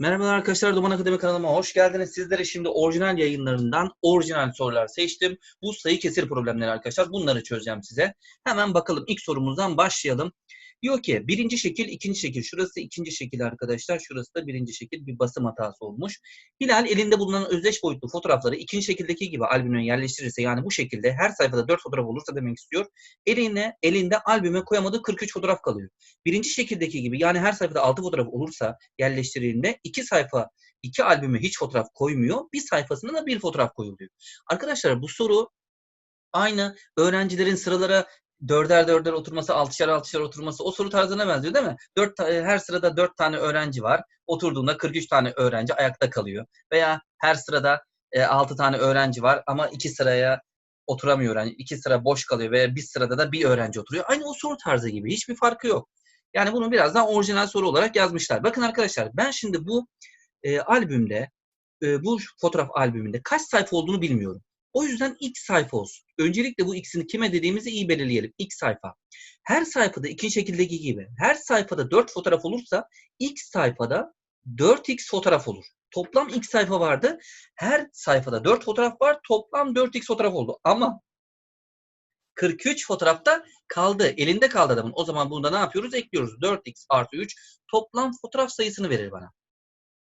Merhabalar arkadaşlar, Duman Akademi kanalıma hoş geldiniz. Sizlere şimdi orijinal yayınlarından orijinal sorular seçtim. Bu sayı kesir problemleri arkadaşlar. Bunları çözeceğim size. Hemen bakalım ilk sorumuzdan başlayalım. Diyor ki birinci şekil, ikinci şekil. Şurası ikinci şekil arkadaşlar. Şurası da birinci şekil. Bir basım hatası olmuş. Hilal elinde bulunan özdeş boyutlu fotoğrafları ikinci şekildeki gibi albüme yerleştirirse yani bu şekilde her sayfada 4 fotoğraf olursa demek istiyor. Eline, elinde albüme koyamadığı 43 fotoğraf kalıyor. Birinci şekildeki gibi yani her sayfada 6 fotoğraf olursa yerleştirildiğinde iki sayfa iki albüme hiç fotoğraf koymuyor. Bir sayfasına da bir fotoğraf koyuluyor. Arkadaşlar bu soru aynı öğrencilerin sıralara dörder dörder oturması, altışar altışar oturması o soru tarzına benziyor değil mi? Dört, ta- her sırada dört tane öğrenci var. Oturduğunda 43 tane öğrenci ayakta kalıyor. Veya her sırada e, 6 tane öğrenci var ama iki sıraya oturamıyor öğrenci. İki sıra boş kalıyor veya bir sırada da bir öğrenci oturuyor. Aynı o soru tarzı gibi. Hiçbir farkı yok. Yani bunu biraz daha orijinal soru olarak yazmışlar. Bakın arkadaşlar ben şimdi bu e, albümde, e, bu fotoğraf albümünde kaç sayfa olduğunu bilmiyorum. O yüzden ilk sayfa olsun. Öncelikle bu x'ini kime dediğimizi iyi belirleyelim. İlk sayfa. Her sayfada ikinci şekildeki gibi. Her sayfada 4 fotoğraf olursa ilk sayfada 4x fotoğraf olur. Toplam x sayfa vardı. Her sayfada 4 fotoğraf var. Toplam 4x fotoğraf oldu. Ama 43 fotoğrafta kaldı. Elinde kaldı adamın. O zaman bunda ne yapıyoruz? Ekliyoruz. 4x artı 3 toplam fotoğraf sayısını verir bana.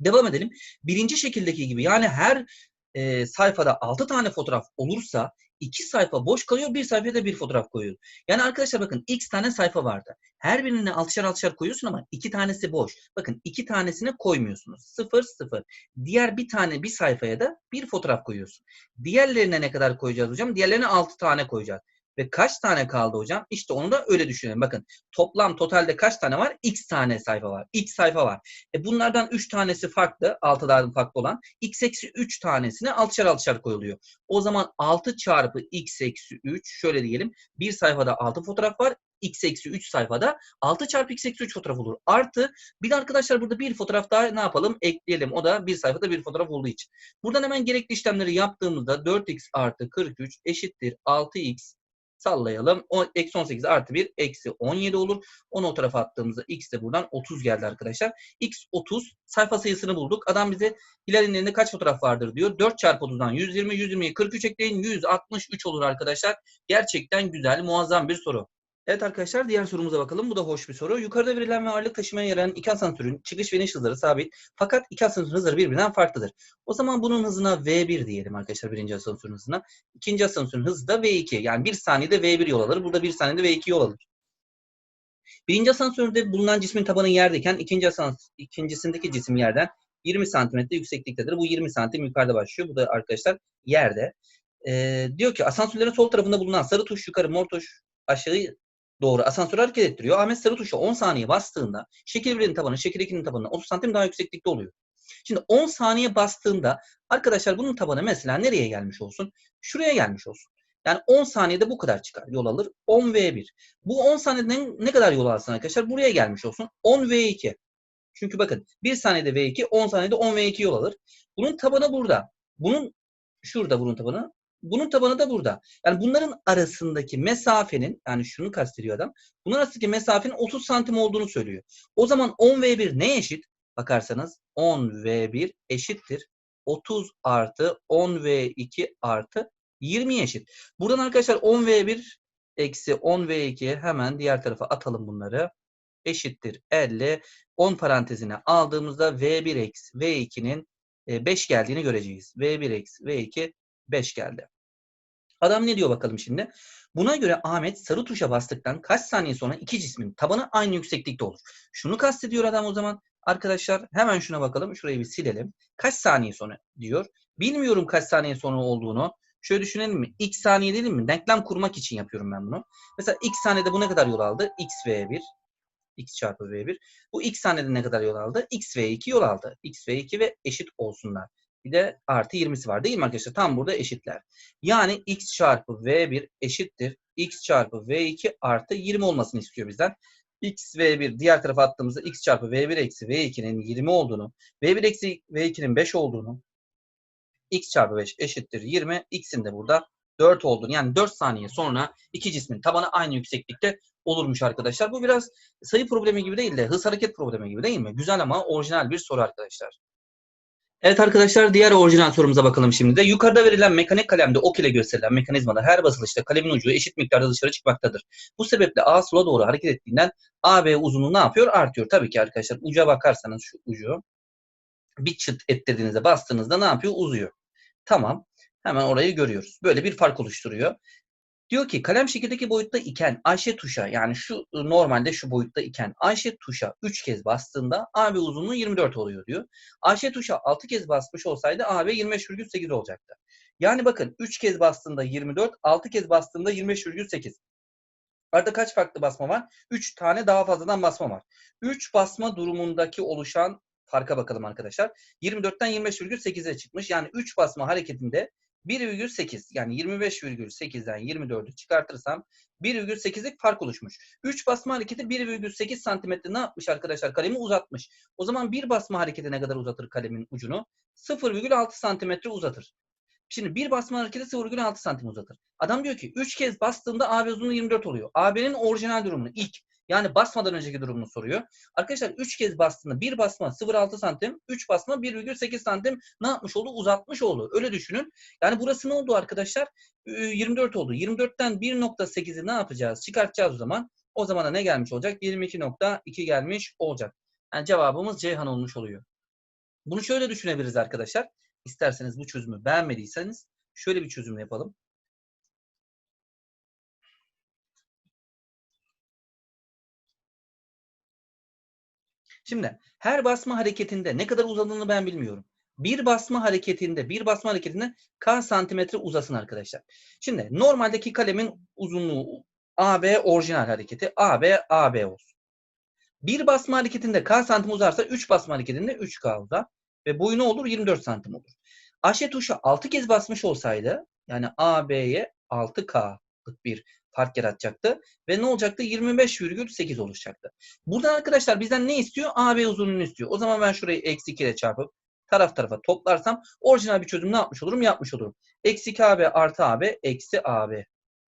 Devam edelim. Birinci şekildeki gibi yani her e, sayfada 6 tane fotoğraf olursa iki sayfa boş kalıyor, bir sayfaya da bir fotoğraf koyuyor. Yani arkadaşlar bakın x tane sayfa vardı. Her birine altışar altışar koyuyorsun ama iki tanesi boş. Bakın iki tanesine koymuyorsunuz. Sıfır sıfır. Diğer bir tane bir sayfaya da bir fotoğraf koyuyorsun. Diğerlerine ne kadar koyacağız hocam? Diğerlerine 6 tane koyacağız. Ve kaç tane kaldı hocam? İşte onu da öyle düşünelim. Bakın toplam totalde kaç tane var? X tane sayfa var. X sayfa var. E bunlardan 3 tanesi farklı. 6'dan farklı olan. X eksi 3 tanesine altışar altışar koyuluyor. O zaman 6 çarpı X eksi 3 şöyle diyelim. Bir sayfada 6 fotoğraf var. X eksi 3 sayfada 6 çarpı X eksi 3 fotoğraf olur. Artı bir de arkadaşlar burada bir fotoğraf daha ne yapalım? Ekleyelim. O da bir sayfada bir fotoğraf olduğu için. Buradan hemen gerekli işlemleri yaptığımızda 4x artı 43 eşittir 6x sallayalım. Eksi 18 artı 1 eksi 17 olur. Onu o tarafa attığımızda x de buradan 30 geldi arkadaşlar. x 30 sayfa sayısını bulduk. Adam bize Hilal'in elinde kaç fotoğraf vardır diyor. 4 çarpı 30'dan 120, 120'ye 43 ekleyin 163 olur arkadaşlar. Gerçekten güzel, muazzam bir soru. Evet arkadaşlar diğer sorumuza bakalım. Bu da hoş bir soru. Yukarıda verilen ve ağırlık taşımaya yarayan iki asansörün çıkış ve iniş hızları sabit. Fakat iki asansörün hızları birbirinden farklıdır. O zaman bunun hızına V1 diyelim arkadaşlar birinci asansörün hızına. İkinci asansörün hızı da V2. Yani bir saniyede V1 yol alır. Burada bir saniyede V2 yol alır. Birinci asansörde bulunan cismin tabanı yerdeyken ikinci asans ikincisindeki cisim yerden 20 santimetre yüksekliktedir. Bu 20 santim yukarıda başlıyor. Bu da arkadaşlar yerde. Ee, diyor ki asansörlerin sol tarafında bulunan sarı tuş yukarı, mor tuş aşağı doğru asansörü hareket ettiriyor. Ahmet sarı tuşa 10 saniye bastığında şekil 1'in tabanı şekil 2'nin tabanına 30 santim daha yükseklikte oluyor. Şimdi 10 saniye bastığında arkadaşlar bunun tabanı mesela nereye gelmiş olsun? Şuraya gelmiş olsun. Yani 10 saniyede bu kadar çıkar. Yol alır. 10 V1. Bu 10 saniyede ne, kadar yol alsın arkadaşlar? Buraya gelmiş olsun. 10 V2. Çünkü bakın 1 saniyede V2, 10 saniyede 10 V2 yol alır. Bunun tabanı burada. Bunun şurada bunun tabanı. Bunun tabanı da burada. Yani bunların arasındaki mesafenin yani şunu kastediyor adam. Bunların arasındaki mesafenin 30 santim olduğunu söylüyor. O zaman 10V1 ne eşit? Bakarsanız 10V1 eşittir. 30 artı 10V2 artı 20 eşit. Buradan arkadaşlar 10V1 eksi 10V2 hemen diğer tarafa atalım bunları. Eşittir 50. 10 parantezine aldığımızda V1 eksi V2'nin 5 geldiğini göreceğiz. V1 eksi V2 5 geldi. Adam ne diyor bakalım şimdi? Buna göre Ahmet sarı tuşa bastıktan kaç saniye sonra iki cismin tabanı aynı yükseklikte olur. Şunu kastediyor adam o zaman. Arkadaşlar hemen şuna bakalım. Şurayı bir silelim. Kaç saniye sonra diyor. Bilmiyorum kaç saniye sonra olduğunu. Şöyle düşünelim mi? X saniye dedim mi? Denklem kurmak için yapıyorum ben bunu. Mesela X saniyede bu ne kadar yol aldı? X V1. X çarpı V1. Bu X saniyede ne kadar yol aldı? X V2 yol aldı. X V2 ve eşit olsunlar. Bir de artı 20'si var değil mi arkadaşlar? Tam burada eşitler. Yani x çarpı v1 eşittir. x çarpı v2 artı 20 olmasını istiyor bizden. x v1 diğer tarafa attığımızda x çarpı v1 eksi v2'nin 20 olduğunu, v1 eksi v2'nin 5 olduğunu, x çarpı 5 eşittir 20. x'in de burada 4 olduğunu yani 4 saniye sonra iki cismin tabanı aynı yükseklikte olurmuş arkadaşlar. Bu biraz sayı problemi gibi değil de hız hareket problemi gibi değil mi? Güzel ama orijinal bir soru arkadaşlar. Evet arkadaşlar diğer orijinal sorumuza bakalım şimdi de. Yukarıda verilen mekanik kalemde ok ile gösterilen mekanizmada her basılışta kalemin ucu eşit miktarda dışarı çıkmaktadır. Bu sebeple A sola doğru hareket ettiğinden AB uzunluğu ne yapıyor? Artıyor. Tabii ki arkadaşlar uca bakarsanız şu ucu bir çıt ettirdiğinizde bastığınızda ne yapıyor? Uzuyor. Tamam. Hemen orayı görüyoruz. Böyle bir fark oluşturuyor. Diyor ki kalem şekildeki boyutta iken Ayşe tuşa yani şu normalde şu boyutta iken Ayşe tuşa 3 kez bastığında AB uzunluğu 24 oluyor diyor. Ayşe tuşa 6 kez basmış olsaydı AB 25,8 olacaktı. Yani bakın 3 kez bastığında 24, 6 kez bastığında 25,8. Arada kaç farklı basma var? 3 tane daha fazladan basma var. 3 basma durumundaki oluşan farka bakalım arkadaşlar. 24'ten 25,8'e çıkmış. Yani 3 basma hareketinde 1,8 yani 25,8'den 24'ü çıkartırsam 1,8'lik fark oluşmuş. 3 basma hareketi 1,8 santimetre ne yapmış arkadaşlar? Kalemi uzatmış. O zaman bir basma hareketi ne kadar uzatır kalemin ucunu? 0,6 santimetre uzatır. Şimdi bir basma hareketi 0,6 santim uzatır. Adam diyor ki 3 kez bastığımda AB uzunluğu 24 oluyor. AB'nin orijinal durumunu ilk yani basmadan önceki durumunu soruyor. Arkadaşlar 3 kez bastığında bir basma 0,6 santim, 3 basma 1,8 santim ne yapmış oldu? Uzatmış oldu. Öyle düşünün. Yani burası ne oldu arkadaşlar? 24 oldu. 24'ten 1.8'i ne yapacağız? Çıkartacağız o zaman. O zaman da ne gelmiş olacak? 22.2 gelmiş olacak. Yani cevabımız Ceyhan olmuş oluyor. Bunu şöyle düşünebiliriz arkadaşlar. İsterseniz bu çözümü beğenmediyseniz şöyle bir çözüm yapalım. Şimdi her basma hareketinde ne kadar uzadığını ben bilmiyorum. Bir basma hareketinde, bir basma hareketinde k santimetre uzasın arkadaşlar. Şimdi normaldeki kalemin uzunluğu AB orijinal hareketi. AB, AB olsun. Bir basma hareketinde k santim uzarsa 3 basma hareketinde 3k uzar. Ve boyu ne olur? 24 santim olur. Aşe tuşa 6 kez basmış olsaydı yani AB'ye 6K'lık bir fark yaratacaktı. Ve ne olacaktı? 25,8 oluşacaktı. Burada arkadaşlar bizden ne istiyor? AB uzunluğunu istiyor. O zaman ben şurayı eksi 2 ile çarpıp taraf tarafa toplarsam orijinal bir çözüm ne yapmış olurum? Yapmış olurum. Eksi 2AB artı AB eksi AB.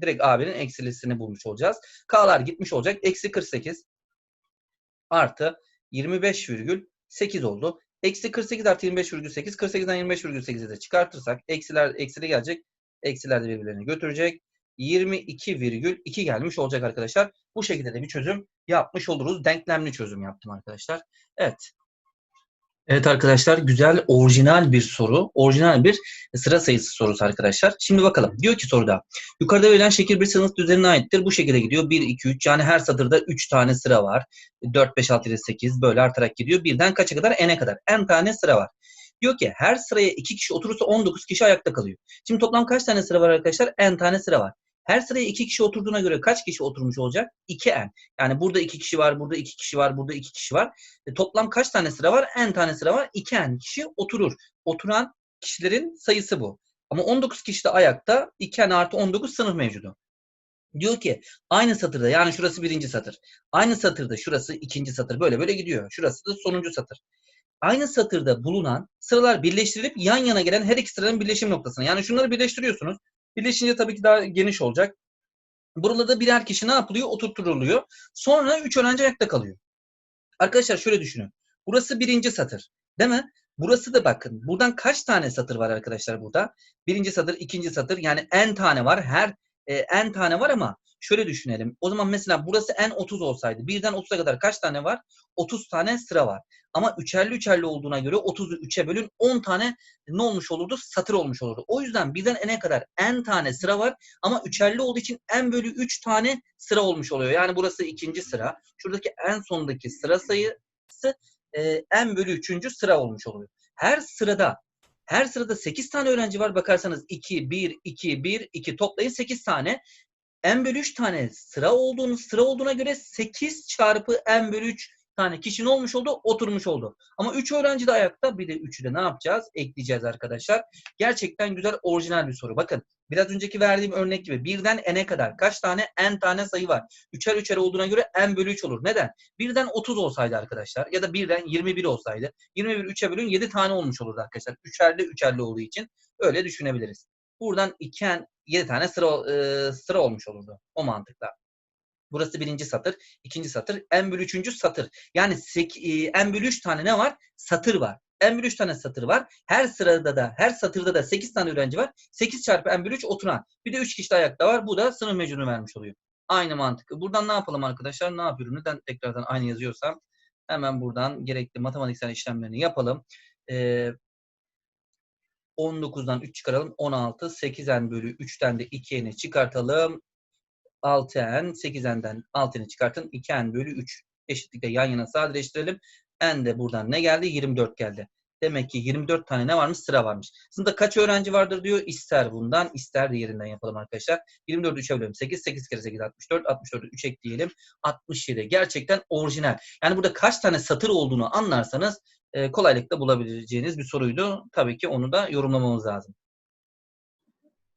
Direkt AB'nin eksilisini bulmuş olacağız. K'lar gitmiş olacak. Eksi 48 artı 25,8 oldu. Eksi 48 artı 25,8. 48'den 25,8'i de çıkartırsak eksiler eksili gelecek. Eksiler de birbirlerini götürecek. 22,2 gelmiş olacak arkadaşlar. Bu şekilde de bir çözüm yapmış oluruz. Denklemli çözüm yaptım arkadaşlar. Evet. Evet arkadaşlar güzel orijinal bir soru. Orijinal bir sıra sayısı sorusu arkadaşlar. Şimdi bakalım. Diyor ki soruda. Yukarıda verilen şekil bir sınıf düzenine aittir. Bu şekilde gidiyor. 1, 2, 3 yani her satırda 3 tane sıra var. 4, 5, 6, 7, 8 böyle artarak gidiyor. Birden kaça kadar? N'e kadar. N tane sıra var. Diyor ki her sıraya 2 kişi oturursa 19 kişi ayakta kalıyor. Şimdi toplam kaç tane sıra var arkadaşlar? N tane sıra var. Her sıraya iki kişi oturduğuna göre kaç kişi oturmuş olacak? 2n. Yani burada iki kişi var, burada iki kişi var, burada iki kişi var. E, toplam kaç tane sıra var? n tane sıra var. 2n kişi oturur. Oturan kişilerin sayısı bu. Ama 19 kişi de ayakta 2n artı 19 sınıf mevcudu. Diyor ki aynı satırda yani şurası birinci satır. Aynı satırda şurası ikinci satır. Böyle böyle gidiyor. Şurası da sonuncu satır. Aynı satırda bulunan sıralar birleştirilip yan yana gelen her iki sıranın birleşim noktasına. Yani şunları birleştiriyorsunuz. Birleşince tabii ki daha geniş olacak. Burada da birer kişi ne yapılıyor? Oturtturuluyor. Sonra üç öğrenci ayakta kalıyor. Arkadaşlar şöyle düşünün. Burası birinci satır. Değil mi? Burası da bakın. Buradan kaç tane satır var arkadaşlar burada? Birinci satır, ikinci satır. Yani n tane var. Her e, n tane var ama şöyle düşünelim. O zaman mesela burası n 30 olsaydı. Birden 30'a kadar kaç tane var? 30 tane sıra var. Ama üçerli üçerli olduğuna göre 30'u 3'e bölün 10 tane ne olmuş olurdu? Satır olmuş olurdu. O yüzden birden n'e kadar n tane sıra var ama üçerli olduğu için n bölü 3 tane sıra olmuş oluyor. Yani burası ikinci sıra. Şuradaki en sondaki sıra sayısı e, n bölü 3. sıra olmuş oluyor. Her sırada her sırada 8 tane öğrenci var. Bakarsanız 2, 1, 2, 1, 2 toplayın 8 tane. N bölü 3 tane sıra olduğunu sıra olduğuna göre 8 çarpı n bölü 3 tane kişi ne olmuş oldu? Oturmuş oldu. Ama 3 öğrenci de ayakta. Bir de 3'ü de ne yapacağız? Ekleyeceğiz arkadaşlar. Gerçekten güzel orijinal bir soru. Bakın biraz önceki verdiğim örnek gibi birden n'e kadar kaç tane n tane sayı var? Üçer üçer olduğuna göre n bölü 3 olur. Neden? Birden 30 olsaydı arkadaşlar ya da birden 21 olsaydı 21 3'e bölün 7 tane olmuş olurdu arkadaşlar. Üçerli üçerli olduğu için öyle düşünebiliriz. Buradan 2n 7 tane sıra e, sıra olmuş olurdu. O mantıkla. Burası birinci satır, ikinci satır, en bölü üçüncü satır. Yani sek, e, en bölü üç tane ne var? Satır var. En bölü üç tane satır var. Her sırada da, her satırda da 8 tane öğrenci var. 8 çarpı en bölü 3 oturan. Bir de 3 kişi de ayakta var. Bu da sınıf mecnunu vermiş oluyor. Aynı mantık. Buradan ne yapalım arkadaşlar? Ne yapıyorum? Neden tekrardan aynı yazıyorsam? Hemen buradan gerekli matematiksel işlemlerini yapalım. Ee, 19'dan 3 çıkaralım. 16. 8n bölü 3'ten de 2n'i çıkartalım. 6n. 8n'den 6n'i çıkartın. 2n bölü 3. Eşitlikle yan yana sadeleştirelim. n de buradan ne geldi? 24 geldi. Demek ki 24 tane ne varmış? Sıra varmış. Sınıfta kaç öğrenci vardır diyor. İster bundan ister diğerinden yapalım arkadaşlar. 24'ü 3'e bölelim. 8. 8 kere 8 64. 64'ü 3 ekleyelim. 67. Gerçekten orijinal. Yani burada kaç tane satır olduğunu anlarsanız e, kolaylıkla bulabileceğiniz bir soruydu. Tabii ki onu da yorumlamamız lazım.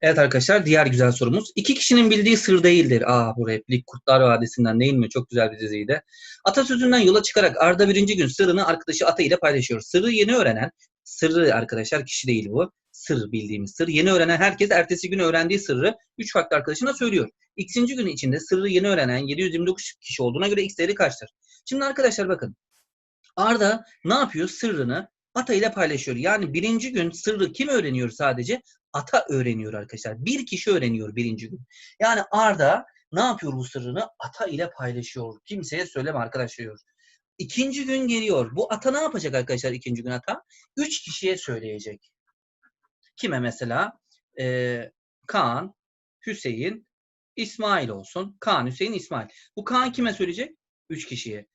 Evet arkadaşlar diğer güzel sorumuz. İki kişinin bildiği sır değildir. Aa bu replik Kurtlar Vadisi'nden değil mi? Çok güzel bir diziydi. Atasözünden yola çıkarak Arda birinci gün sırrını arkadaşı Ata ile paylaşıyor. Sırrı yeni öğrenen, sırrı arkadaşlar kişi değil bu. Sır bildiğimiz sır. Yeni öğrenen herkes ertesi gün öğrendiği sırrı 3 farklı arkadaşına söylüyor. X'inci gün içinde sırrı yeni öğrenen 729 kişi olduğuna göre X değeri kaçtır? Şimdi arkadaşlar bakın. Arda ne yapıyor? Sırrını Ata ile paylaşıyor. Yani birinci gün sırrı kim öğreniyor sadece? Ata öğreniyor arkadaşlar. Bir kişi öğreniyor birinci gün. Yani Arda ne yapıyor bu sırrını? Ata ile paylaşıyor. Kimseye söyleme arkadaşlar. İkinci gün geliyor. Bu ata ne yapacak arkadaşlar ikinci gün ata? Üç kişiye söyleyecek. Kime mesela? Ee, Kaan, Hüseyin, İsmail olsun. Kaan, Hüseyin, İsmail. Bu Kaan kime söyleyecek? Üç kişiye.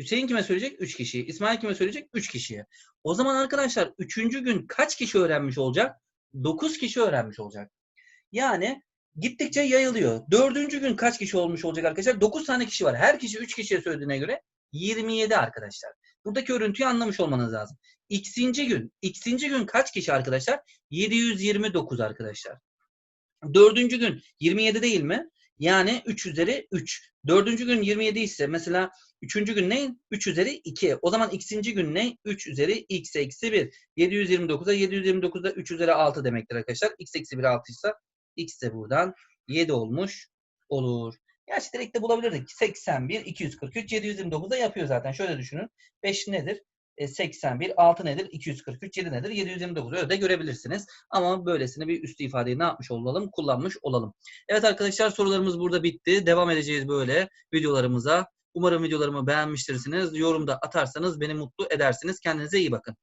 Hüseyin kime söyleyecek? Üç kişiye. İsmail kime söyleyecek? Üç kişiye. O zaman arkadaşlar üçüncü gün kaç kişi öğrenmiş olacak? 9 kişi öğrenmiş olacak. Yani gittikçe yayılıyor. Dördüncü gün kaç kişi olmuş olacak arkadaşlar? 9 tane kişi var. Her kişi 3 kişiye söylediğine göre 27 arkadaşlar. Buradaki örüntüyü anlamış olmanız lazım. X'inci gün. X'inci gün kaç kişi arkadaşlar? 729 arkadaşlar. Dördüncü gün 27 değil mi? Yani 3 üzeri 3. Dördüncü gün 27 ise mesela üçüncü gün ne? 3 üzeri 2. O zaman x'inci gün ne? 3 üzeri x eksi 1. 729'a 729'da 3 üzeri 6 demektir arkadaşlar. x eksi 1 6 ise x de buradan 7 olmuş olur. Gerçi direkt de bulabilirdik. 81, 243, 729'da yapıyor zaten. Şöyle düşünün. 5 nedir? 81, 6 nedir? 243, 7 nedir? 729. Öyle de görebilirsiniz. Ama böylesine bir üstü ifadeyi ne yapmış olalım? Kullanmış olalım. Evet arkadaşlar sorularımız burada bitti. Devam edeceğiz böyle videolarımıza. Umarım videolarımı beğenmiştirsiniz. Yorumda atarsanız beni mutlu edersiniz. Kendinize iyi bakın.